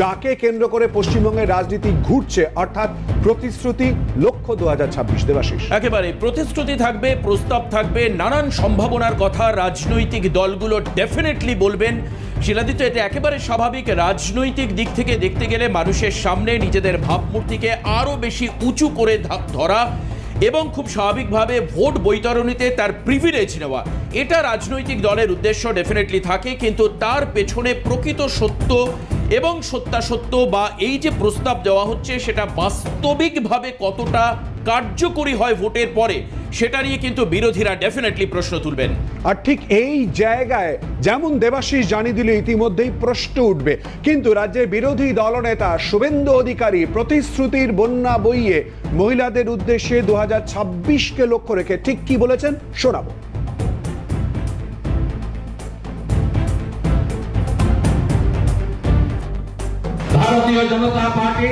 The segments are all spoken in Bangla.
যাকে কেন্দ্র করে পশ্চিমবঙ্গের রাজনীতি ঘুরছে, অর্থাৎ প্রতিশ্রুতি লক্ষ্য দু হাজার ছাব্বিশ দেবাশিস। একেবারে, প্রতিশ্রুতি থাকবে, প্রস্তাব থাকবে, নানান সম্ভাবনার কথা রাজনৈতিক দলগুলো ডেফিনেটলি বলবেন। শিলাদিত এটা একেবারে স্বাভাবিক, রাজনৈতিক দিক থেকে দেখতে গেলে মানুষের সামনে নিজেদের ভাবমূর্তিকে আরও বেশি উঁচু করে ধরা এবং খুব স্বাভাবিকভাবে ভোট বৈতরণীতে তার প্রিভিলেজ নেওয়া। এটা রাজনৈতিক দলের উদ্দেশ্য ডেফিনেটলি থাকে, কিন্তু তার পেছনে প্রকৃত সত্য এবং সত্যাসত্য বা এই যে প্রস্তাব দেওয়া হচ্ছে, সেটা বাস্তবিকভাবে কতটা কার্যকরী হয় ভোটের পরে, সেটা নিয়ে কিন্তু বিরোধীরা ডেফিনেটলি প্রশ্ন তুলবেন। আর ঠিক এই জায়গায় যেমন দেবাশিস জানিয়ে দিল ইতিমধ্যেই প্রশ্ন উঠবে, কিন্তু রাজ্যের বিরোধী দলনেতা শুভেন্দু অধিকারী প্রতিশ্রুতির বন্যা বইয়ে মহিলাদের উদ্দেশ্যে দু হাজার লক্ষ্য রেখে ঠিক কি বলেছেন, শোনাবো। ভারতীয় জনতা পার্টি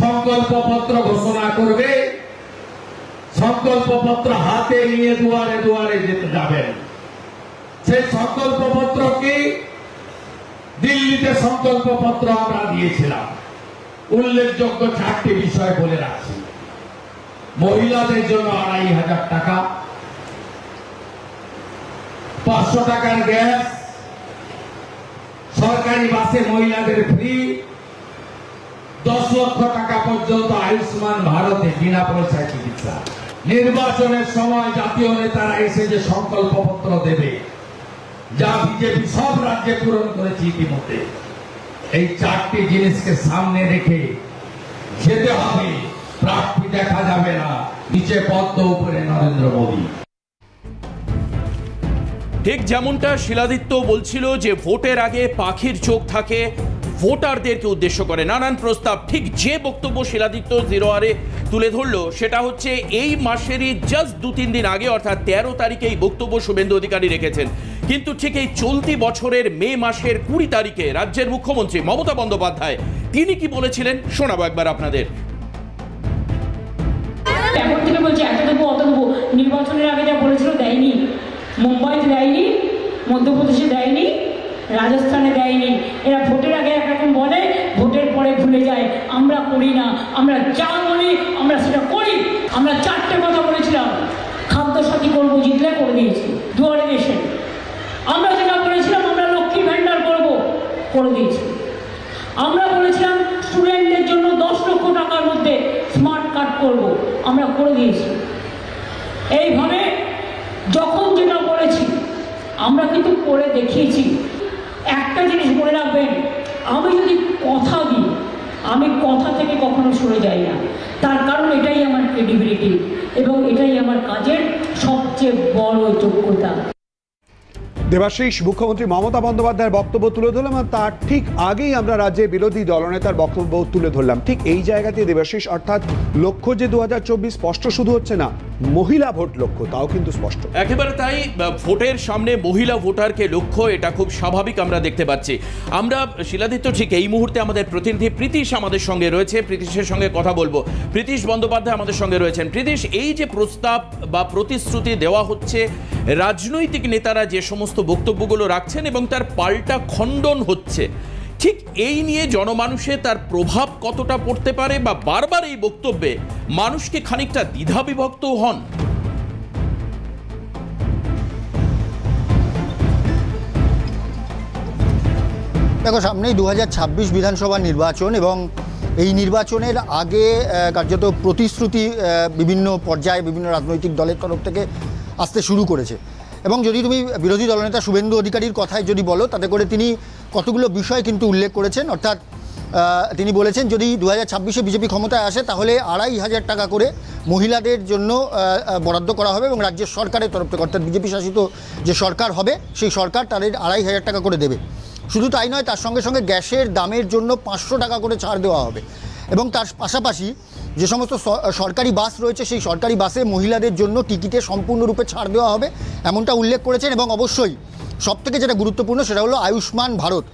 সংকল্পপত্র ঘোষণা করবে। সংকল্পপত্র হাতে নিয়ে দুয়ারে দুয়ারে যেতে যাবেন। সেই সংকল্পপত্র কি? দিল্লিতে সংকল্পপত্র আমরা দিয়েছিলাম। উল্লেখযোগ্য চারটি বিষয় বলে রাখছি। মহিলাদের জন্য আড়াই হাজার টাকা। পাঁচশো টাকার গ্যাস সরকারি বাসে মহিলাদের ফ্রি দশ লক্ষ টাকা পর্যন্ত আয়ুষ্মান ভারতে বিনা পয়সায় চিকিৎসা। নির্বাচনের সময় জাতীয় নেতারা এসে যে সংকল্পপত্র দেবে, যা বিজেপি সব রাজ্যে পূরণ করেছে ইতিমধ্যে, এই চারটি জিনিসকে সামনে রেখে যেতে হবে। প্রার্থী দেখা যাবে না। নিচে পদ্ম উপরে নরেন্দ্র মোদী। ঠিক যেমনটা শিলাদিত্য বলছিল যে ভোটের আগে পাখির চোখ থাকে ভোটারদেরকে উদ্দেশ্য করে। নানান প্রস্তাব, ঠিক যে বক্তব্য শিলাদিত্য জিরো আরে তুলে ধরলো, সেটা হচ্ছে এই মাসেরই জাস্ট দু তিন দিন আগে, অর্থাৎ তেরো তারিখে এই বক্তব্য শুভেন্দু অধিকারী রেখেছেন। কিন্তু ঠিক এই চলতি বছরের মে মাসের কুড়ি তারিখে রাজ্যের মুখ্যমন্ত্রী মমতা বন্দ্যোপাধ্যায়, তিনি কি বলেছিলেন? শোনাবো একবার আপনাদের। নির্বাচনের আগে যা বলেছিল, দেয়নি। মুম্বাইতে দেয়নি, মধ্যপ্রদেশে দেয়নি, রাজস্থানে দেয়নি। এরা ভোটের আগে একরকম বলে, ভোটের পরে ভুলে যায়। আমরা করি না, আমরা যা বলি, আমরা সেটা করি। আমরা চারটে কথা বলেছিলাম। খাদ্য সাথী করব, জিতলে করে দিয়েছি, দুয়ারে দেশে। আমরা যেটা বলেছিলাম আমরা লক্ষ্মী ভাণ্ডার করব, করে দিয়েছি। আমরা বলেছিলাম স্টুডেন্টদের জন্য দশ লক্ষ টাকার মধ্যে স্মার্ট কার্ড করব, আমরা করে দিয়েছি। এইভাবে যখন আমরা কিন্তু করে দেখিয়েছি। একটা জিনিস মনে রাখবেন, আমি যদি কথা দিই, আমি কথা থেকে কখনো সরে যাই না। তার কারণ এটাই আমার ক্রেডিবিলিটি এবং এটাই আমার কাজের সবচেয়ে বড় যোগ্যতা। দেবাশিস, মুখ্যমন্ত্রী মমতা বন্দ্যোপাধ্যায়ের বক্তব্য তুলে ধরলাম আর তার ঠিক আগেই আমরা রাজ্যে বিরোধী দলনেতার বক্তব্য তুলে ধরলাম। ঠিক এই জায়গাতে দেবাশিস, অর্থাৎ লক্ষ্য যে দু হাজার চব্বিশ স্পষ্ট শুধু হচ্ছে না মহিলা ভোট লক্ষ্য, তাও কিন্তু স্পষ্ট। একেবারে তাই ভোটের সামনে মহিলা ভোটারকে লক্ষ্য, এটা খুব স্বাভাবিক আমরা দেখতে পাচ্ছি। আমরা, শিলাদিত্য, ঠিক এই মুহূর্তে আমাদের প্রতিনিধি প্রীতিশ আমাদের সঙ্গে রয়েছে। প্রীতিশের সঙ্গে কথা বলব। প্রীতিশ বন্দ্যোপাধ্যায় আমাদের সঙ্গে রয়েছেন। প্রীতিশ, এই যে প্রস্তাব বা প্রতিশ্রুতি দেওয়া হচ্ছে, রাজনৈতিক নেতারা যে সমস্ত বক্তব্যগুলো রাখছেন এবং তার পাল্টা খণ্ডন হচ্ছে ঠিক এই নিয়ে জনমানুষে তার প্রভাব কতটা পড়তে পারে বা বারবার এই বক্তব্যে মানুষকে খানিকটা দ্বিধাবিভক্ত হন। দেখো, সামনেই দু হাজার ছাব্বিশ বিধানসভা নির্বাচন এবং এই নির্বাচনের আগে কার্যত প্রতিশ্রুতি বিভিন্ন পর্যায়ে বিভিন্ন রাজনৈতিক দলের তরফ থেকে আসতে শুরু করেছে। এবং যদি তুমি বিরোধী দলনেতা শুভেন্দু অধিকারীর কথায় যদি বলো, তাতে করে তিনি কতগুলো বিষয় কিন্তু উল্লেখ করেছেন। অর্থাৎ তিনি বলেছেন, যদি দু হাজার ছাব্বিশে বিজেপি ক্ষমতায় আসে, তাহলে আড়াই হাজার টাকা করে মহিলাদের জন্য বরাদ্দ করা হবে এবং রাজ্যের সরকারের তরফ থেকে, অর্থাৎ বিজেপি শাসিত যে সরকার হবে, সেই সরকার তাদের আড়াই হাজার টাকা করে দেবে। শুধু তাই নয়, তার সঙ্গে সঙ্গে গ্যাসের দামের জন্য পাঁচশো টাকা করে ছাড় দেওয়া হবে। এবং তার পাশাপাশি যে সমস্ত সরকারি বাস রয়েছে, সেই সরকারি বাসে মহিলাদের জন্য টিকিটে সম্পূর্ণরূপে ছাড় দেওয়া হবে, এমনটা উল্লেখ করেছেন এবং অবশ্যই সবথেকে যেটা গুরুত্বপূর্ণ সেটা হলো আয়ুষ্মান ভারত।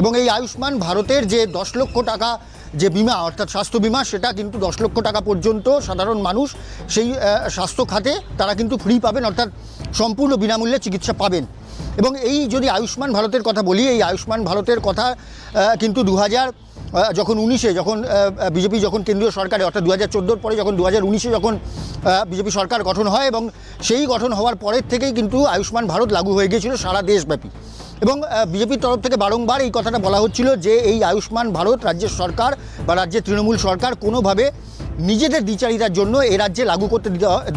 এবং এই আয়ুষ্মান ভারতের যে দশ লক্ষ টাকা যে বিমা, অর্থাৎ স্বাস্থ্য বিমা, সেটা কিন্তু দশ লক্ষ টাকা পর্যন্ত সাধারণ মানুষ সেই স্বাস্থ্য খাতে তারা কিন্তু ফ্রি পাবেন, অর্থাৎ সম্পূর্ণ বিনামূল্যে চিকিৎসা পাবেন। এবং এই যদি আয়ুষ্মান ভারতের কথা বলি, এই আয়ুষ্মান ভারতের কথা কিন্তু দু হাজার যখন উনিশে যখন বিজেপি যখন কেন্দ্রীয় সরকারে, অর্থাৎ দু হাজার চোদ্দোর পরে যখন দু হাজার উনিশে যখন বিজেপি সরকার গঠন হয় এবং সেই গঠন হওয়ার পরের থেকেই কিন্তু আয়ুষ্মান ভারত লাগু হয়ে গিয়েছিল সারা দেশব্যাপী। এবং বিজেপির তরফ থেকে বারংবার এই কথাটা বলা হচ্ছিল যে এই আয়ুষ্মান ভারত রাজ্যের সরকার বা রাজ্যের তৃণমূল সরকার কোনোভাবে নিজেদের দ্বিচারিতার জন্য এ রাজ্যে লাগু করতে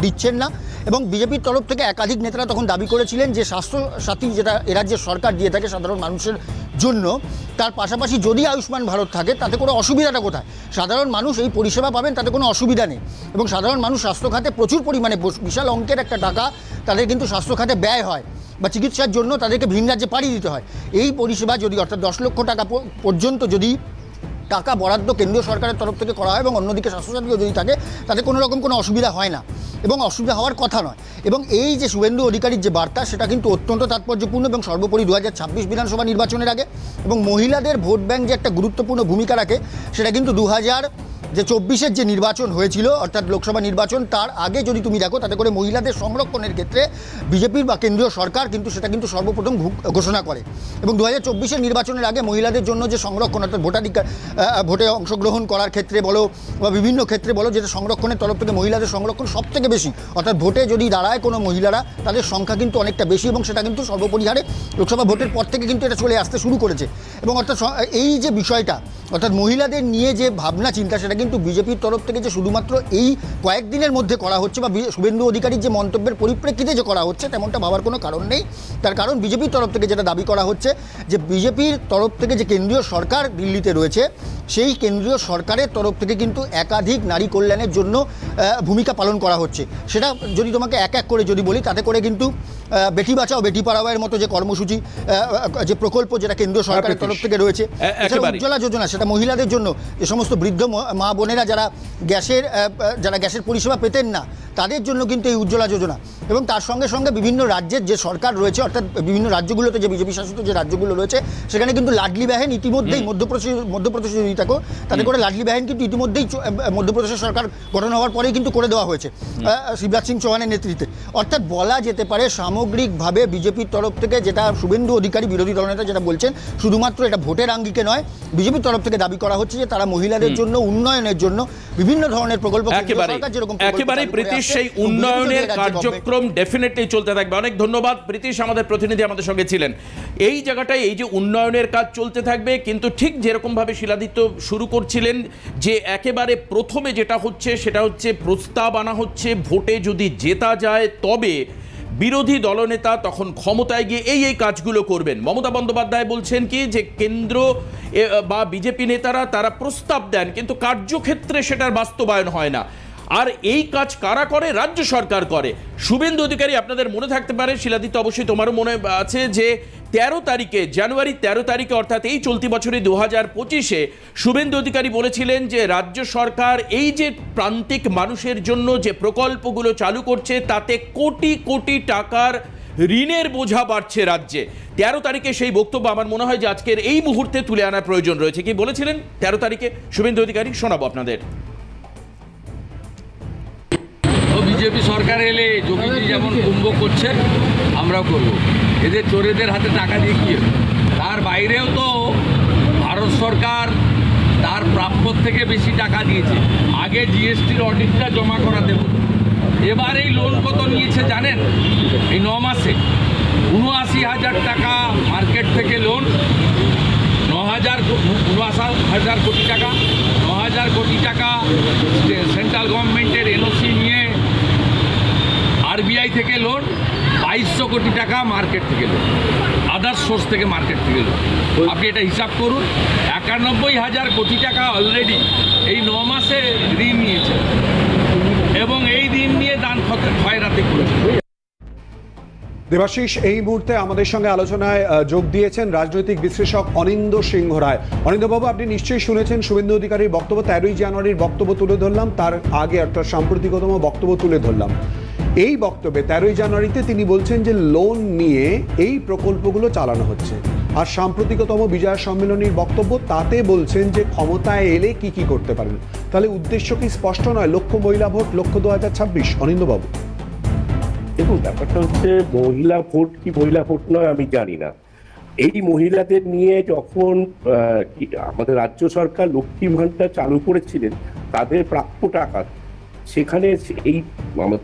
দিচ্ছেন না। এবং বিজেপির তরফ থেকে একাধিক নেতারা তখন দাবি করেছিলেন যে স্বাস্থ্য সাথী যেটা রাজ্যের সরকার দিয়ে থাকে সাধারণ মানুষের জন্য, তার পাশাপাশি যদি আয়ুষ্মান ভারত থাকে, তাতে কোনো অসুবিধাটা কোথায়? সাধারণ মানুষ এই পরিষেবা পাবেন, তাতে কোনো অসুবিধা নেই। এবং সাধারণ মানুষ স্বাস্থ্য খাতে প্রচুর পরিমাণে বিশাল অঙ্কের একটা টাকা তাদের কিন্তু স্বাস্থ্য খাতে ব্যয় হয় বা চিকিৎসার জন্য তাদেরকে ভিন রাজ্যে পাড়ি দিতে হয়। এই পরিষেবা যদি অর্থাৎ দশ লক্ষ টাকা পর্যন্ত যদি টাকা বরাদ্দ কেন্দ্রীয় সরকারের তরফ থেকে করা হয় এবং অন্যদিকে স্বাস্থ্যসাথীও যদি থাকে, তাতে কোনো রকম কোনো অসুবিধা হয় না। এবং অসুবিধা হওয়ার কথা নয়। এবং এই যে শুভেন্দু অধিকারীর যে বার্তা, সেটা কিন্তু অত্যন্ত তাৎপর্যপূর্ণ এবং সর্বোপরি দু হাজার ছাব্বিশ বিধানসভা নির্বাচনের আগে এবং মহিলাদের ভোট ব্যাংক যে একটা গুরুত্বপূর্ণ ভূমিকা রাখে, সেটা কিন্তু দু হাজার যে চব্বিশের যে নির্বাচন হয়েছিল, অর্থাৎ লোকসভা নির্বাচন, তার আগে যদি তুমি দেখো, তাতে করে মহিলাদের সংরক্ষণের ক্ষেত্রে বিজেপির বা কেন্দ্রীয় সরকার কিন্তু সেটা কিন্তু সর্বপ্রথম ঘোষণা করে। এবং দু হাজার নির্বাচনের আগে মহিলাদের জন্য যে সংরক্ষণ, অর্থাৎ ভোটাধিকার ভোটে অংশগ্রহণ করার ক্ষেত্রে বলো বা বিভিন্ন ক্ষেত্রে বলো, যেটা সংরক্ষণের তরফ থেকে মহিলাদের সংরক্ষণ সব থেকে বেশি। অর্থাৎ ভোটে যদি দাঁড়ায় কোনো মহিলারা, তাদের সংখ্যা কিন্তু অনেকটা বেশি এবং সেটা কিন্তু সর্বপরিহারে লোকসভা ভোটের পর থেকে কিন্তু এটা চলে আসতে শুরু করেছে। এবং অর্থাৎ এই যে বিষয়টা অর্থাৎ মহিলাদের নিয়ে যে ভাবনা চিন্তা সেটা কিন্তু বিজেপির তরফ থেকে যে শুধুমাত্র এই কয়েকদিনের মধ্যে করা হচ্ছে বা শুভেন্দু অধিকারীর যে মন্তব্যের পরিপ্রেক্ষিতে যে করা হচ্ছে তেমনটা ভাবার কোনো কারণ নেই। তার কারণ বিজেপির তরফ থেকে যেটা দাবি করা হচ্ছে যে বিজেপির তরফ থেকে যে কেন্দ্রীয় সরকার দিল্লিতে রয়েছে সেই কেন্দ্রীয় সরকারের তরফ থেকে কিন্তু একাধিক নারী কল্যাণের জন্য ভূমিকা পালন করা হচ্ছে। সেটা যদি তোমাকে এক এক করে যদি বলি তাতে করে কিন্তু বেটি বাঁচাও বেটি পড়াওয়ের মতো যে কর্মসূচি যে প্রকল্প যেটা কেন্দ্রীয় সরকারের তরফ থেকে রয়েছে উজ্জ্বলা যোজনা সেটা মহিলাদের জন্য যে সমস্ত বৃদ্ধ মা বোনেরা যারা গ্যাসের যারা গ্যাসের পরিষেবা পেতেন না তাদের জন্য কিন্তু এই উজ্জ্বলা যোজনা। এবং তার সঙ্গে সঙ্গে বিভিন্ন রাজ্যের যে সরকার রয়েছে অর্থাৎ বিভিন্ন রাজ্যগুলোতে যে বিজেপি শাসিত যে রাজ্যগুলো রয়েছে সেখানে কিন্তু লাডলি বাহিন ইতিমধ্যেই মধ্যপ্রদেশ মধ্যপ্রদেশে যদি থাকো তাতে করে লাডলি বাহিন কিন্তু ইতিমধ্যেই মধ্যপ্রদেশের সরকার গঠন হওয়ার পরেই কিন্তু করে দেওয়া হয়েছে শিবরাজ সিং চৌহানের নেতৃত্বে। অর্থাৎ বলা যেতে পারে সামগ্রিকভাবে বিজেপির তরফ থেকে যেটা শুভেন্দু অধিকারী বিরোধী দলনেতা যেটা বলছেন শুধুমাত্র এটা ভোটের আঙ্গিকে নয় বিজেপির তরফ থেকে দাবি করা হচ্ছে যে তারা মহিলাদের জন্য উন্নয়নের জন্য বিভিন্ন ধরনের প্রকল্প একেবারে সরকার যেরকম প্রকল্প সেই উন্নয়নের কার্যক্রম ডেফিনেটলি চলতে থাকবে। অনেক ধন্যবাদ। ব্রিটিশ আমাদের প্রতিনিধি আমাদের সঙ্গে ছিলেন। এই জায়গাটায় এই যে উন্নয়নের কাজ চলতে থাকবে কিন্তু ঠিক যেরকমভাবে শিলাদিত্য শুরু করছিলেন যে একেবারে প্রথমে যেটা হচ্ছে সেটা হচ্ছে প্রস্তাব আনা হচ্ছে ভোটে যদি জেতা যায় তবে বিরোধী দলনেতা তখন ক্ষমতায় গিয়ে এই এই কাজগুলো করবেন। মমতা বন্দ্যোপাধ্যায় বলছেন কি যে কেন্দ্র বা বিজেপি নেতারা তারা প্রস্তাব দেন কিন্তু কার্যক্ষেত্রে সেটার বাস্তবায়ন হয় না। আর এই কাজ কারা করে? রাজ্য সরকার করে। শুভেন্দু অধিকারী, আপনাদের মনে থাকতে পারে, শিলাদিত্য, অবশ্যই তোমারও মনে আছে যে, তেরো তারিখে, জানুয়ারি তেরো তারিখে, অর্থাৎ এই চলতি বছরে দু হাজার পঁচিশে, শুভেন্দু অধিকারী বলেছিলেন যে, রাজ্য সরকার এই যে প্রান্তিক মানুষের জন্য যে প্রকল্পগুলো চালু করছে, তাতে কোটি কোটি টাকার ঋণের বোঝা বাড়ছে রাজ্যে। তেরো তারিখে সেই বক্তব্য আমার মনে হয় যে, আজকের এই মুহূর্তে তুলে আনার প্রয়োজন রয়েছে। কি বলেছিলেন তেরো তারিখে? শুভেন্দু অধিকারী, শোনাবো আপনাদের। বিজেপি সরকার এলে যোগীজি যেমন কুম্ভ করছে আমরাও করব। এদের চোরেদের হাতে টাকা দিয়ে কি তার বাইরেও তো ভারত সরকার তার প্রাপ্যর থেকে বেশি টাকা দিয়েছে। আগে জিএসটির অডিটটা জমা করাতে হতো। এবার এই লোন কত নিয়েছে জানেন? এই ন মাসে। উনআশি হাজার টাকা মার্কেট থেকে লোন ন হাজার উনআশি হাজার কোটি টাকা। ন হাজার কোটি টাকা সেন্ট্রাল গভর্নমেন্টের থেকে লোন বাইশশো কোটি টাকা মার্কেট থেকে লোন আদার্স সোর্স থেকে মার্কেট থেকে লোন আপনি এটা হিসাব করুন একানব্বই হাজার কোটি টাকা অলরেডি এই ন মাসে ঋণ নিয়েছে এবং এই ঋণ নিয়ে দান খয়রাতি করেছে। দেবাশিস এই মুহূর্তে আমাদের সঙ্গে আলোচনায় যোগ দিয়েছেন রাজনৈতিক বিশ্লেষক অনিন্দ সিংহ রায়। অনিন্দবাবু আপনি নিশ্চয়ই শুনেছেন শুভেন্দু অধিকারীর বক্তব্য তেরোই জানুয়ারির বক্তব্য তুলে ধরলাম তার আগে একটা সাম্প্রতিকতম বক্তব্য তুলে ধরলাম। এই বক্তব্যে তেরোই জানুয়ারিতে তিনি বলছেন যে লোন নিয়ে এই প্রকল্পগুলো চালানো হচ্ছে। আর সাম্প্রতিকতম বিজয়া সম্মেলনীর বক্তব্য তাতে বলছেন যে ক্ষমতায় এলে কি কি করতে পারেন। তাহলে উদ্দেশ্য কি স্পষ্ট নয়? লক্ষ্য মহিলা ভোট লক্ষ্য দু হাজার ছাব্বিশ। অনিন্দবাবু। দেখুন, ব্যাপারটা হচ্ছে মহিলা ভোট কি মহিলা ভোট নয় আমি জানি না। এই মহিলাদের নিয়ে যখন আমাদের রাজ্য সরকার লক্ষ্মী ভাণ্ডার চালু করেছিলেন, তাদের প্রাপ্য টাকা সেখানে এই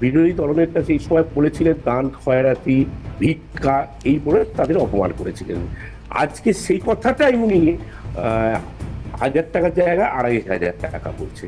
বিরোধী বিরোধী কাছে সেই সময় বলেছিলেন, দান খয়রাতি, ভিক্ষা, এই বলে তাদের অপমান করেছিলেন। আজকে সেই কথাটাই উনি হাজার টাকার জায়গায় আড়াই হাজার টাকা বলছে।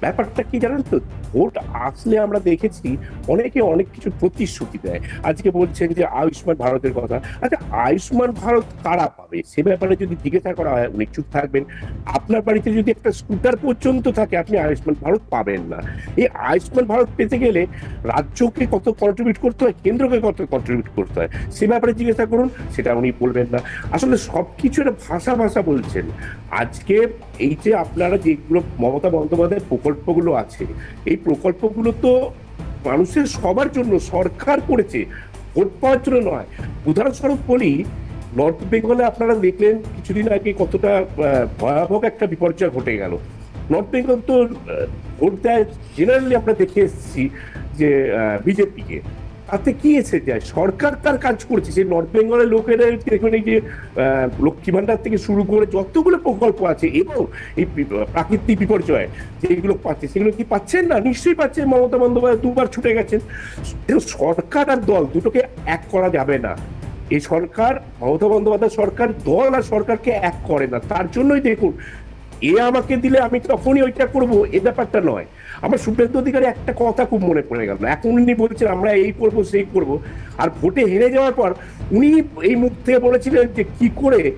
ব্যাপারটা কি জানেন তো? ভোট আসলে আমরা দেখেছি অনেকে অনেক কিছু প্রতিশ্রুতি দেয়। আজকে বলছেন যে আয়ুষ্মান ভারতের কথা। আচ্ছা আয়ুষ্মান ভারত কারা পাবে? সে ব্যাপারে যদি জিজ্ঞাসা করা হয়, উনি চুপ থাকবেন। আপনার বাড়িতে যদি একটা স্কুটার পর্যন্ত থাকে, আপনি আয়ুষ্মান ভারত পাবেন না। এই আয়ুষ্মান ভারত পেতে গেলে রাজ্যকে কত কন্ট্রিবিউট করতে হয়, কেন্দ্রকে কত কন্ট্রিবিউট করতে হয়, সে ব্যাপারে জিজ্ঞাসা করুন, সেটা উনি বলবেন না। আসলে সবকিছু একটা ভাষা ভাষা বলছেন। আজকে এই যে আপনারা যেগুলো মমতা বন্দ্যোপাধ্যায়ের প্রকল্পগুলো আছে। এই প্রকল্পগুলো তো মানুষের সবার জন্য সরকার করেছে, ভোট পাওয়ার জন্য নয়। উদাহরণস্বরূপ বলি, নর্থ বেঙ্গলে আপনারা দেখলেন কিছুদিন আগে কতটা ভয়াবহ একটা বিপর্যয় ঘটে গেল। নর্থ বেঙ্গল তো ভোট দেয় জেনারেলি আমরা দেখে এসেছি যে বিজেপিকে। তাতে কি এসে যায়? সরকার তার কাজ করছে? সেই নর্থ বেঙ্গলের লোকেরা এখানে যে লক্ষ্মী ভান্ডার থেকে শুরু করে যতগুলো প্রকল্প আছে, এবং এই প্রাকৃতিক বিপর্যয় যেগুলো পাচ্ছে, সেগুলো কি পাচ্ছেন না? নিশ্চয়ই পাচ্ছেন। মমতা বন্দ্যোপাধ্যায় দুবার ছুটে গেছেন। সরকার আর দল দুটোকে এক করা যাবে না। এই সরকার, মমতা বন্দ্যোপাধ্যায় সরকার, দল আর সরকারকে এক করে না। তার জন্যই দেখুন এ আমাকে দিলে আমি তখনই ওইটা করব, এ ব্যাপারটা নয়। আমার শুভেন্দু অধিকারী একটা কথা খুব মনে পড়ে গেল। এখন উনি বলছেন, আমরা এই করব, সেই করব। আর ভোটে হেরে যাওয়ার পর উনি এই মুখ থেকে বলেছিলেন যে, কি করে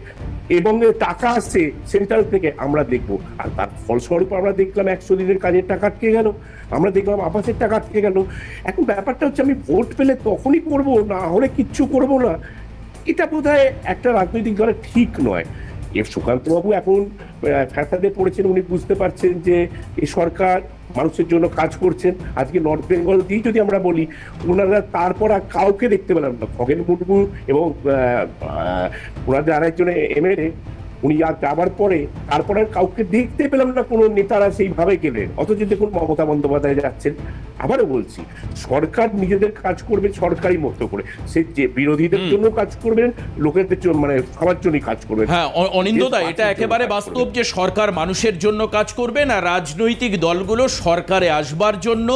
এবং টাকা আসছে সেন্ট্রাল থেকে আমরা দেখব। আর তার ফলস্বরূপ আমরা দেখলাম একশো দিনের কাজের টাকা আটকে গেল। আমরা দেখলাম আবাসের টাকা আটকে গেল। এখন ব্যাপারটা হচ্ছে, আমি ভোট পেলে তখনই করব, না হলে কিচ্ছু করব না? এটা বোধহয় একটা রাজনৈতিক দলের ঠিক নয়। এ সুকান্তবাবু এখন ফ্যাসাদে পড়েছেন, উনি বুঝতে পারছেন যে এই সরকার মানুষের জন্য কাজ করছেন। আজকে নর্থ বেঙ্গল দিয়ে যদি আমরা বলি ওনারা তারপর আর কাউকে দেখতে পেলাম না। খগেন মুর্মু এবং ওনাদের আরেকজন এমএলএ উনি আর যাবার পরে তারপরে আর কাউকে দেখতে পেলাম না কোনো নেতারা সেইভাবে গেলেন। অথচ দেখুন মমতা বন্দ্যোপাধ্যায় যাচ্ছেন। আবারও বলছি সরকার নিজেদের কাজ করবে সরকারি মতো করে। সে যে বিরোধীদের জন্য কাজ করবেন লোকেদের জন্য মানে সবার জন্যই কাজ করবেন। হ্যাঁ অনিন্দদা এটা একেবারে বাস্তব যে সরকার মানুষের জন্য কাজ করবে না রাজনৈতিক দলগুলো সরকারে আসবার জন্য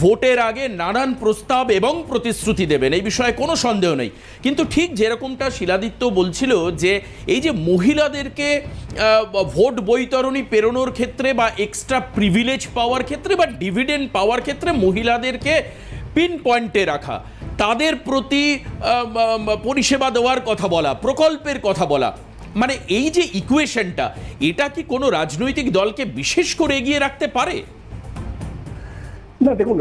ভোটের আগে নানান প্রস্তাব এবং প্রতিশ্রুতি দেবেন। এই বিষয়ে কোনো সন্দেহ নেই। কিন্তু ঠিক যেরকমটা শিলাদিত্য বলছিল যে, এই যে মহিলাদেরকে ভোট বৈতরণী পেরোনোর ক্ষেত্রে বা এক্সট্রা প্রিভিলেজ পাওয়ার ক্ষেত্রে বা ডিভিডেন্ড পাওয়ার ক্ষেত্রে মহিলাদেরকে পিন পয়েন্টে রাখা। তাদের প্রতি পরিষেবা দেওয়ার কথা বলা, প্রকল্পের কথা বলা। মানে এই যে ইকুয়েশনটা এটা কি কোনো রাজনৈতিক দলকে বিশেষ করে এগিয়ে রাখতে পারে? না, দেখুন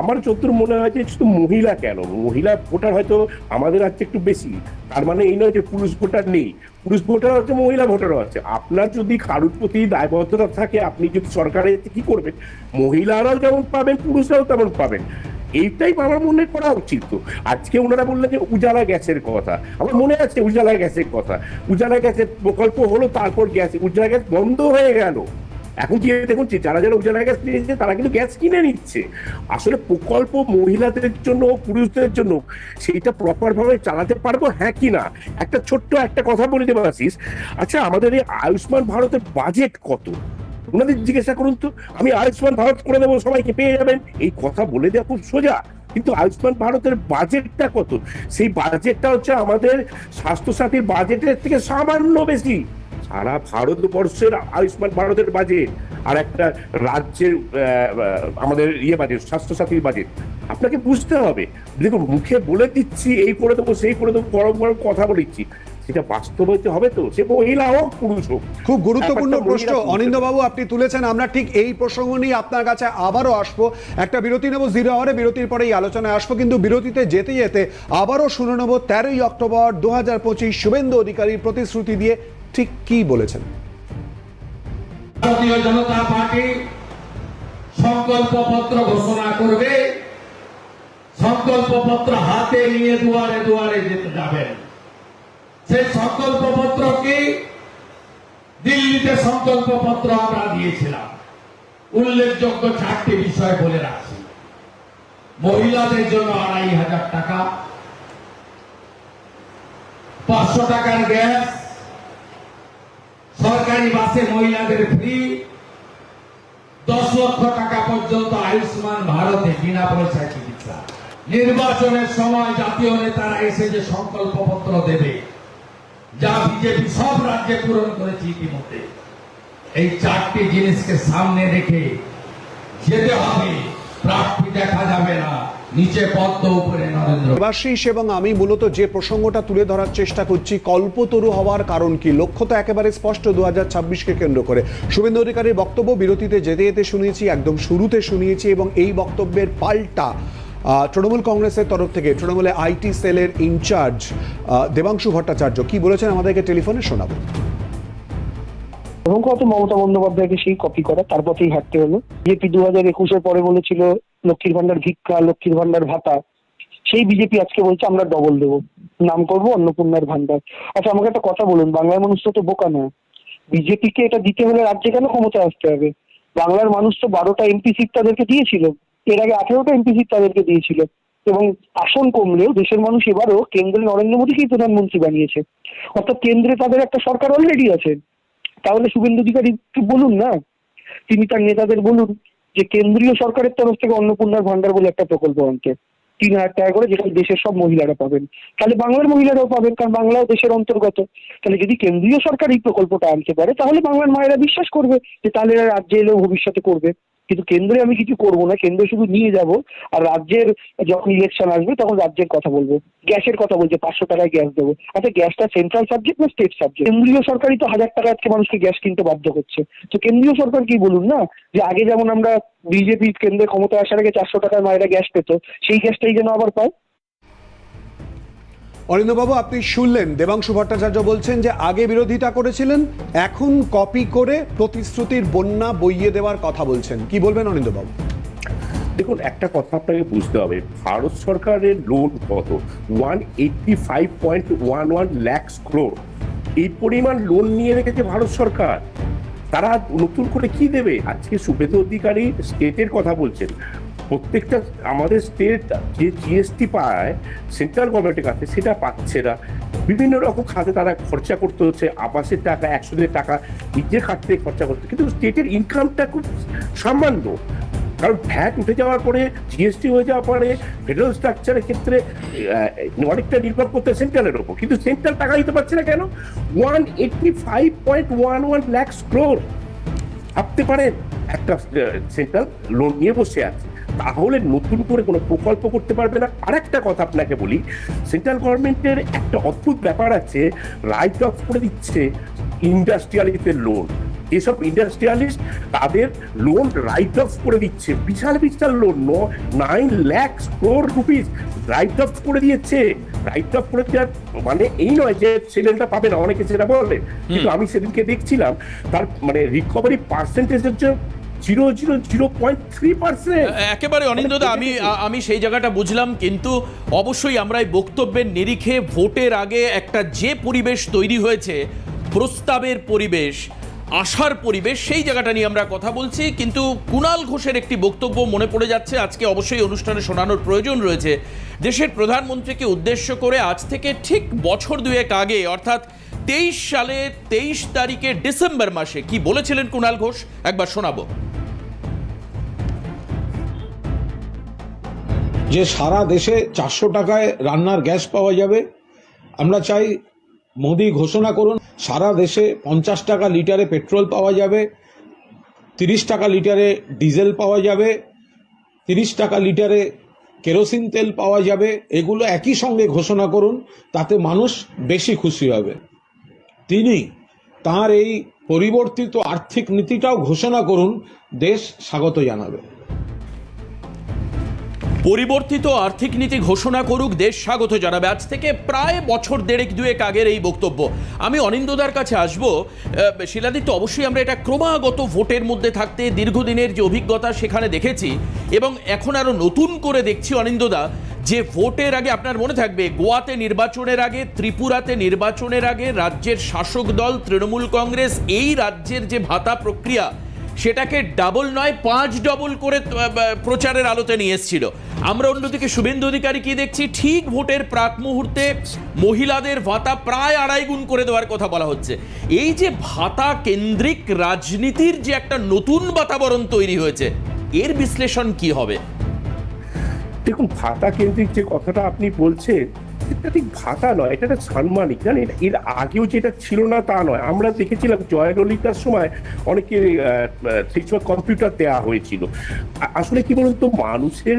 আমার যতদূর মনে হয় যে শুধু মহিলা কেন? মহিলা ভোটার হয়তো আমাদের রাজ্যে একটু বেশি। তার মানে এই নয় যে পুরুষ ভোটার নেই। পুরুষ ভোটার আছে, মহিলা ভোটারও আছে। আপনার যদি কারোর প্রতি দায়বদ্ধতা থাকে, আপনি যদি সরকারে কি করবেন? মহিলারাও যেমন পাবেন, পুরুষরাও তেমন পাবেন। এইটাই আমার মনে করা উচিত তো। আজকে ওনারা বললেন যে উজালা গ্যাসের কথা। আমার মনে আছে উজালা গ্যাসের কথা। উজালা গ্যাসের প্রকল্প হলো, তারপর গ্যাস, উজালা গ্যাস বন্ধ হয়ে গেল। এখন কি দেখুন যারা যারা উজালা গ্যাস নিয়েছে তারা কিন্তু গ্যাস কিনে নিচ্ছে। আসলে প্রকল্প মহিলাদের জন্য পুরুষদের জন্য সেইটা প্রপার ভাবে চালাতে পারব হ্যাঁ কি না? একটা ছোট্ট একটা কথা বলে দেবো আসিস আচ্ছা আমাদের এই আয়ুষ্মান ভারতের বাজেট কত? ওনাদের জিজ্ঞাসা করুন তো। আমি আয়ুষ্মান ভারত করে দেবো, সবাইকে পেয়ে যাবেন। এই কথা বলে দেওয়া খুব সোজা, কিন্তু আয়ুষ্মান ভারতের বাজেটটা কত? সেই বাজেটটা হচ্ছে আমাদের স্বাস্থ্যসাথীর বাজেটের থেকে সামান্য বেশি। সারা ভারতবর্ষের আয়ুষ্মান ভারতের বাজেট আর একটা রাজ্যের আমাদের ইয়ে বাজেট স্বাস্থ্যসাথীর বাজেট আপনাকে বুঝতে হবে। দেখুন মুখে বলে দিচ্ছি এই করে দেবো সেই করে দেবো বড় বড় কথা বলেছি সেটা বাস্তবায়িত হবে তো? সে মহিলা হোক পুরুষ হোক। খুব গুরুত্বপূর্ণ প্রশ্ন। অনিন্দবাবু আপনি তুলেছেন আমরা ঠিক এই প্রসঙ্গ নিয়ে আপনার কাছে আবারও আসব। একটা বিরতি নেব জিরো আওয়ারে বিরতির পরে এই আলোচনায় আসব। কিন্তু বিরতিতে যেতে যেতে আবারও শুনে নেব তেরোই অক্টোবর দু হাজার পঁচিশ শুভেন্দু অধিকারীর প্রতিশ্রুতি দিয়ে ঠিক কি বলেছেন? ভারতীয় জনতা পার্টি ঘোষণা করবে। হাতে নিয়ে দুয়ারে দুয়ারে যেতে যাবেন। কি? দিল্লিতে আমরা দিয়েছিলাম। উল্লেখযোগ্য চারটি বিষয় বলে রাখছি। মহিলাদের জন্য আড়াই হাজার টাকা, পাঁচশো টাকার গ্যাস সরকারি বাসে মহিলাদের ফ্রি দশ লক্ষ টাকা পর্যন্ত আয়ুষ্মান ভারতে বিনা পয়সায় চিকিৎসা। নির্বাচনের সময় জাতীয় নেতারা এসে যে সংকল্পপত্র দেবে, যা বিজেপি সব রাজ্যে পূরণ করেছে ইতিমধ্যে। এই চারটি জিনিসকে সামনে রেখে যেতে হবে। প্রার্থী দেখা যাবে না। এবং আমি মূলত যে প্রসঙ্গটা তুলে ধরার চেষ্টা করছি, কল্পতরু হওয়ার কারণ কি? লক্ষ্য তো একেবারে স্পষ্ট দু হাজার ছাব্বিশকে কেন্দ্র করে। শুভেন্দু অধিকারীর বক্তব্য বিরতিতে যেতে যেতে শুনিয়েছি, একদম শুরুতে শুনিয়েছি এবং এই বক্তব্যের পাল্টা তৃণমূল কংগ্রেসের তরফ থেকে, তৃণমূলে আইটি সেলের ইনচার্জ দেবাংশু ভট্টাচার্য। কি বলেছেন আমাদেরকে টেলিফোনে শোনাবো। এবং কত মমতা বন্দ্যোপাধ্যায়কে সেই কপি করা, তার পথেই হাঁটতে হলো। বিজেপি দু হাজার একুশের পরে বলেছিল, লক্ষ্মীর ভান্ডার ভিক্ষা, লক্ষ্মীর ভান্ডার ভাতা। সেই বিজেপি আজকে বলছে, আমরা ডবল দেবো। নাম করব অন্নপূর্ণার ভান্ডার আচ্ছা আমাকে একটা কথা বলুন, বাংলার মানুষ তো বোকা নয়। বিজেপিকে এটা দিতে হলে রাজ্যে কেন ক্ষমতায় আসতে হবে? বাংলার মানুষ তো বারোটা এমপি সিট তাদেরকে দিয়েছিল। এর আগে আঠেরোটা এমপি সিট তাদেরকে দিয়েছিল। এবং আসন কমলেও দেশের মানুষ এবারও কেন্দ্রে নরেন্দ্র মোদীকেই প্রধানমন্ত্রী বানিয়েছে। অর্থাৎ কেন্দ্রে তাদের একটা সরকার অলরেডি আছে। তাহলে শুভেন্দু অধিকারী বলুন না? তিনি তার নেতাদের বলুন যে কেন্দ্রীয় সরকারের তরফ থেকে অন্নপূর্ণার ভান্ডার বলে একটা প্রকল্প আনতে। তিন হাজার টাকা করে যেটা দেশের সব মহিলারা পাবেন। তাহলে বাংলার মহিলারাও পাবেন, কারণ বাংলাও দেশের অন্তর্গত। তাহলে যদি কেন্দ্রীয় সরকার এই প্রকল্পটা আনতে পারে, তাহলে বাংলার মায়েরা বিশ্বাস করবে যে তাহলে রাজ্যে এলেও ভবিষ্যতে করবে। কিন্তু কেন্দ্রে আমি কিছু করব না, কেন্দ্রে শুধু নিয়ে যাব আর রাজ্যের যখন ইলেকশন আসবে তখন রাজ্যের কথা বলব, গ্যাসের কথা বলছে, পাঁচশো টাকায় গ্যাস দেবো। আচ্ছা গ্যাসটা সেন্ট্রাল সাবজেক্ট না স্টেট সাবজেক্ট কেন্দ্রীয় সরকারই তো হাজার টাকা আজকে মানুষকে গ্যাস কিনতে বাধ্য করছে। তো কেন্দ্রীয় সরকার কি বলুন না, যে আগে যেমন আমরা বিজেপি কেন্দ্রে ক্ষমতা আসার আগে চারশো টাকায় মায়েরা গ্যাস পেত, সেই গ্যাসটাই যেন আবার পায়? অরিন্দবাবু আপনি শুনলেন। দেবাংশু ভট্টাচার্য বলছেন যে, আগে বিরোধিতা করেছিলেন, এখন কপি করে প্রতিশ্রুতির বন্যা বইয়ে দেওয়ার কথা বলছেন। কি বলবেন অরিন্দবাবু দেখুন, একটা কথা আপনাকে বুঝতে হবে। ভারত সরকারের লোন কত? One eighty five point one one lakhs crore এই পরিমাণ লোন নিয়ে রেখেছে ভারত সরকার। তারা নতুন করে কি দেবে? আজকে সুবেদু অধিকারী স্টেটের কথা বলছেন। প্রত্যেকটা আমাদের স্টেট যে জিএসটি পায় সেন্ট্রাল গভর্নমেন্টের কাছে সেটা পাচ্ছে না। বিভিন্ন রকম খাতে তারা খরচা করতে হচ্ছে, আবাসের টাকা একশো দিনের টাকা নিজের খাত থেকে খরচা করতে কিন্তু স্টেটের ইনকামটা খুব সামান্য। কারণ ভ্যাট উঠে যাওয়ার পরে জিএসটি হয়ে যাওয়ার পরে ফেডারেল স্ট্রাকচারের ক্ষেত্রে অনেকটা নির্ভর করতে সেন্ট্রালের ওপর কিন্তু সেন্ট্রাল টাকা দিতে পারছে না কেন? One eighty five point one one lakhs crore ভাবতে পারেন, একটা সেন্ট্রাল লোন নিয়ে বসে আছে। তাহলে নতুন করে কোনো প্রকল্প করতে পারবে না। আর একটা কথা আপনাকে বলি সেন্ট্রাল গভর্নমেন্টের একটা অদ্ভুত ব্যাপার আছে রাইট অফ করে দিচ্ছে ইন্ডাস্ট্রিয়ালিস্টের লোন এসব ইন্ডাস্ট্রিয়ালিস্ট তাদের লোন রাইট অফ করে দিচ্ছে। বিশাল বিশাল loan nine lakhs crore rupees write off করে দিয়েছে। রাইট অফ করে দেওয়ার মানে এই নয় যে ছেলেটা পাবে না অনেকে সেটা বলে। কিন্তু আমি সেদিনকে দেখছিলাম তার মানে রিকভারি পার্সেন্টেজের হচ্ছে zero zero zero point three percent. একেবারে অনিন্দদা আমি আমি সেই জায়গাটা বুঝলাম কিন্তু অবশ্যই আমরা এই বক্তব্যের নিরিখে ভোটের আগে একটা যে পরিবেশ তৈরি হয়েছে প্রস্তাবের পরিবেশ আশার পরিবেশ সেই জায়গাটা নিয়ে আমরা কথা বলছি। কিন্তু কুণাল ঘোষের একটি বক্তব্য মনে পড়ে যাচ্ছে আজকে অবশ্যই অনুষ্ঠানে শোনানোর প্রয়োজন রয়েছে। দেশের প্রধানমন্ত্রীকে উদ্দেশ্য করে আজ থেকে ঠিক বছর দুয়েক আগে অর্থাৎ তেইশ সালে তেইশ তারিখে ডিসেম্বর মাসে কি বলেছিলেন কুণাল ঘোষ? একবার শোনাবো। যে সারা দেশে চারশো টাকায় রান্নার গ্যাস পাওয়া যাবে, আমরা চাই মোদি ঘোষণা করুন, সারা দেশে পঞ্চাশ টাকা লিটারে পেট্রোল পাওয়া যাবে, তিরিশ টাকা লিটারে ডিজেল পাওয়া যাবে, তিরিশ টাকা লিটারে কেরোসিন তেল পাওয়া যাবে, এগুলো একই সঙ্গে ঘোষণা করুন, তাতে মানুষ বেশি খুশি হবে। তিনি তার এই পরিবর্তিত আর্থিক নীতিটাও ঘোষণা করুন, দেশ স্বাগত জানাবে। পরিবর্তিত আর্থিক নীতি ঘোষণা করুক, দেশ স্বাগত জানাবে। আজ থেকে প্রায় বছর দেড়েক, দুয়েক আগের এই বক্তব্য। আমি অনিন্দদার কাছে আসব। শিলাদিত্য, অবশ্যই আমরা এটা ক্রমাগত ভোটের মধ্যে থাকতে, দীর্ঘদিনের যে অভিজ্ঞতা সেখানে দেখেছি, এবং এখন আরও নতুন করে দেখছি অনিন্দদা যে ভোটের আগে আপনার মনে থাকবে, গোয়াতে নির্বাচনের আগে, ত্রিপুরাতে নির্বাচনের আগে, রাজ্যের শাসক দল, তৃণমূল কংগ্রেস, এই রাজ্যের যে ভাতা প্রক্রিয়া, সেটাকে ডাবল নয়, পাঁচ ডবল করে প্রচারের আলোতে নিয়ে এসেছিল। আমরা অন্যদিকে শুভেন্দু অধিকারী কি দেখছি? ঠিক ভোটের প্রাক মুহূর্তে মহিলাদের ভাতা প্রায় আড়াই গুণ করে দেওয়ার কথা বলা হচ্ছে। এই যে ভাতা কেন্দ্রিক রাজনীতির যে একটা নতুন বাতাবরণ তৈরি হয়েছে, এর বিশ্লেষণ কি হবে? দেখুন ভাতা কেন্দ্রিক যে কথাটা আপনি বলছেন এটা ঠিক ভাতা নয় এটা একটা সাম্মানিক জানেন? এর আগেও যেটা ছিল না তা নয়। আমরা দেখেছিলাম জয়ললিতার সময় অনেকে সেই সময় কম্পিউটার দেওয়া হয়েছিল। আসলে কি বলুন তো মানুষের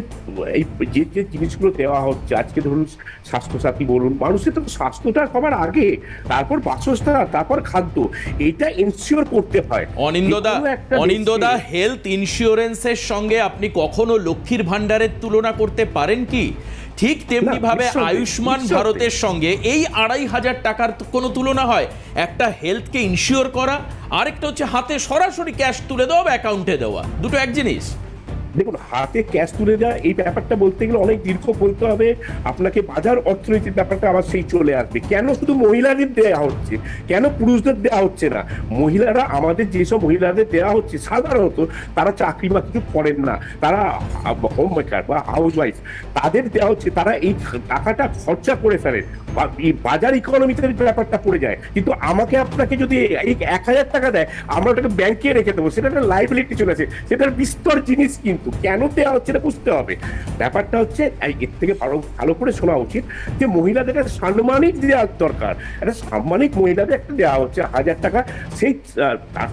এই যে যে জিনিসগুলো দেওয়া হচ্ছে আজকে ধরুন স্বাস্থ্যসাথী বলুন মানুষের তো স্বাস্থ্যটা সবার আগে তারপর বাসস্থান তারপর খাদ্য এটা ইনসিওর করতে হয়। অনিন্দদা অনিন্দদা হেলথ ইন্স্যুরেন্সের সঙ্গে আপনি কখনো লক্ষ্মীর ভান্ডারের তুলনা করতে পারেন কি? ঠিক তেমনি ভাবে আয়ুষ্মান ভারতের সঙ্গে এই আড়াই হাজার টাকার কোনো তুলনা হয়। একটা হেলথকে ইনশিওর করা আরেকটা হচ্ছে হাতে সরাসরি ক্যাশ তুলে দেওয়া বা অ্যাকাউন্টে দেওয়া। দুটো এক জিনিস। দেখুন, হাতে ক্যাশ তুলে দেওয়া, এই ব্যাপারটা বলতে গেলে অনেক দীর্ঘ বলতে হবে। আপনাকে বাজার অর্থনীতির ব্যাপারটা আবার সেই চলে আসবে। কেন শুধু মহিলাদের দেওয়া হচ্ছে? কেন পুরুষদের দেওয়া হচ্ছে না? মহিলারা, আমাদের যেসব মহিলাদের দেওয়া হচ্ছে, সাধারণত তারা চাকরি বা কিছু করেন না। তারা হোম মেকার বা হাউস ওয়াইফ তাদের দেওয়া হচ্ছে, তারা এই টাকাটা খরচা করে ফেলে। বা- এই বাজার ইকোনমিতে ব্যাপারটা পড়ে যায়। কিন্তু আমাকে আপনাকে যদি এই এক হাজার টাকা দেয়, আমরা ওটাকে ব্যাংকে রেখে দেবো। সেটা একটা লাইবিলিটি চলে আসে। সেটার বিস্তর জিনিস কিন্তু। কেন দেওয়া হচ্ছে এটা বুঝতে হবে। ব্যাপারটা হচ্ছে এই এর থেকে ভালো ভালো করে শোনা উচিত যে মহিলাদের সাম্মানিক দেওয়ার দরকার। একটা সাম্মানিক মহিলাদের একটা দেওয়া হচ্ছে হাজার টাকা। সেই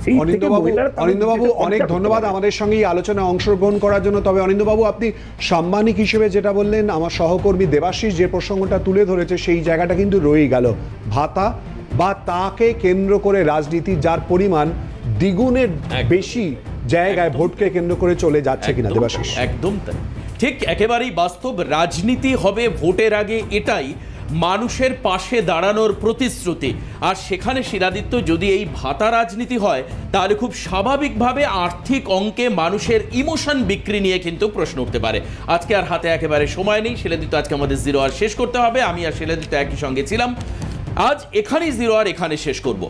সেই অনিন্দবাবু নিজেদের অনেক ধন্যবাদ আমাদের সঙ্গে এই আলোচনায় অংশগ্রহণ করার জন্য। তবে অনিন্দবাবু আপনি সাম্মানিক হিসেবে যেটা বললেন আমার সহকর্মী দেবাশিস যে প্রসঙ্গটা তুলে ধরেছে সেই জায়গাটা কিন্তু রয়েই গেল। ভাতা বা তাকে কেন্দ্র করে রাজনীতি যার পরিমাণ দ্বিগুণের বেশি জায়গায় ভোটকে কেন্দ্র করে চলে যাচ্ছে কিনা দেবাশিস? একদম তাই। ঠিক একেবারেই বাস্তব রাজনীতি হবে ভোটের আগে এটাই মানুষের পাশে দাঁড়ানোর প্রতিশ্রুতি। আর সেখানে শিরাদিত্য যদি এই ভাতা রাজনীতি হয় তাহলে খুব স্বাভাবিকভাবে আর্থিক অঙ্কে মানুষের ইমোশন বিক্রি নিয়ে কিন্তু প্রশ্ন উঠতে পারে। আজকে আর হাতে একেবারে সময় নেই শিলাদিত্য আজকে আমাদের জিরো আর শেষ করতে হবে। আমি আর শিলাদিত্য একই সঙ্গে ছিলাম। আজ এখানেই জিরো আর এখানে শেষ করব।